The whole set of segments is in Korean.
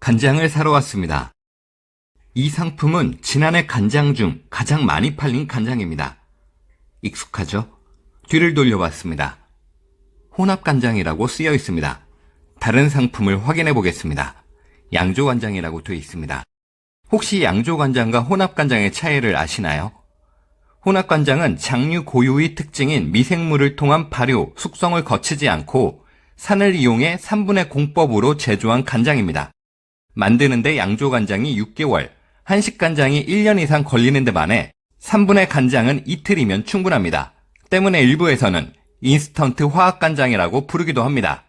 간장을 사러 왔습니다. 이 상품은 지난해 간장 중 가장 많이 팔린 간장입니다. 익숙하죠? 뒤를 돌려봤습니다. 혼합 간장이라고 쓰여 있습니다. 다른 상품을 확인해 보겠습니다. 양조 간장이라고 되어 있습니다. 혹시 양조 간장과 혼합 간장의 차이를 아시나요? 혼합 간장은 장류 고유의 특징인 미생물을 통한 발효, 숙성을 거치지 않고 산을 이용해 3분의 공법으로 제조한 간장입니다. 만드는데 양조 간장이 6개월, 한식 간장이 1년 이상 걸리는 데 반해 3분의 간장은 이틀이면 충분합니다. 때문에 일부에서는 인스턴트 화학 간장이라고 부르기도 합니다.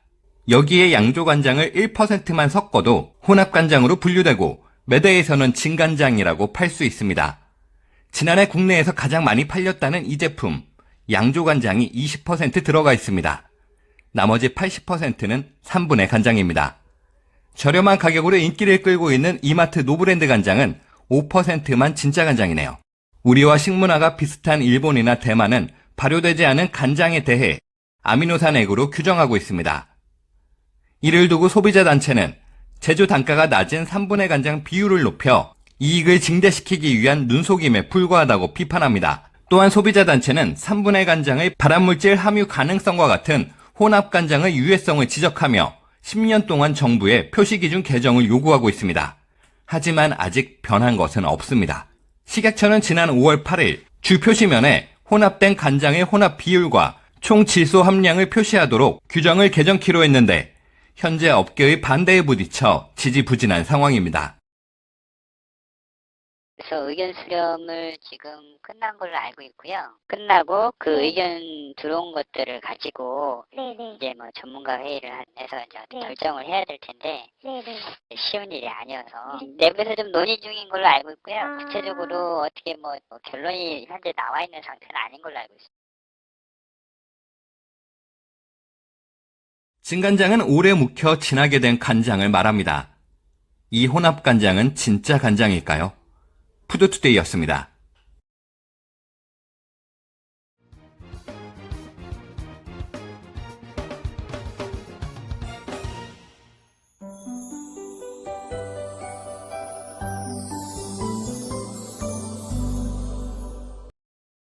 여기에 양조 간장을 1%만 섞어도 혼합 간장으로 분류되고 매대에서는 진간장이라고 팔 수 있습니다. 지난해 국내에서 가장 많이 팔렸다는 이 제품, 양조 간장이 20% 들어가 있습니다. 나머지 80%는 3분의 간장입니다. 저렴한 가격으로 인기를 끌고 있는 이마트 노브랜드 간장은 5%만 진짜 간장이네요. 우리와 식문화가 비슷한 일본이나 대만은 발효되지 않은 간장에 대해 아미노산 액으로 규정하고 있습니다. 이를 두고 소비자 단체는 제조 단가가 낮은 3분의 간장 비율을 높여 이익을 증대시키기 위한 눈속임에 불과하다고 비판합니다. 또한 소비자 단체는 3분의 간장의 발암물질 함유 가능성과 같은 혼합 간장의 유해성을 지적하며 10년 동안 정부에 표시기준 개정을 요구하고 있습니다. 하지만 아직 변한 것은 없습니다. 식약처는 지난 5월 8일 주 표시면에 혼합된 간장의 혼합 비율과 총 질소 함량을 표시하도록 규정을 개정키로 했는데 현재 업계의 반대에 부딪혀 지지부진한 상황입니다. 그래서 의견 수렴을 지금 끝난 걸로 알고 있고요. 끝나고 그 네. 의견 들어온 것들을 가지고 네 네. 이제 뭐 전문가 회의를 한- 해서 이제 네. 결정을 해야 될 텐데 네 네. 쉬운 일이 아니어서 네. 내부에서 좀 논의 중인 걸로 알고 있고요. 아. 구체적으로 어떻게 뭐, 뭐 결론이 현재 나와 있는 상태는 아닌 걸로 알고 있습니다. 진간장은 오래 묵혀 진하게 된 간장을 말합니다. 이 혼합 간장은 진짜 간장일까요? 푸드투데이였습니다.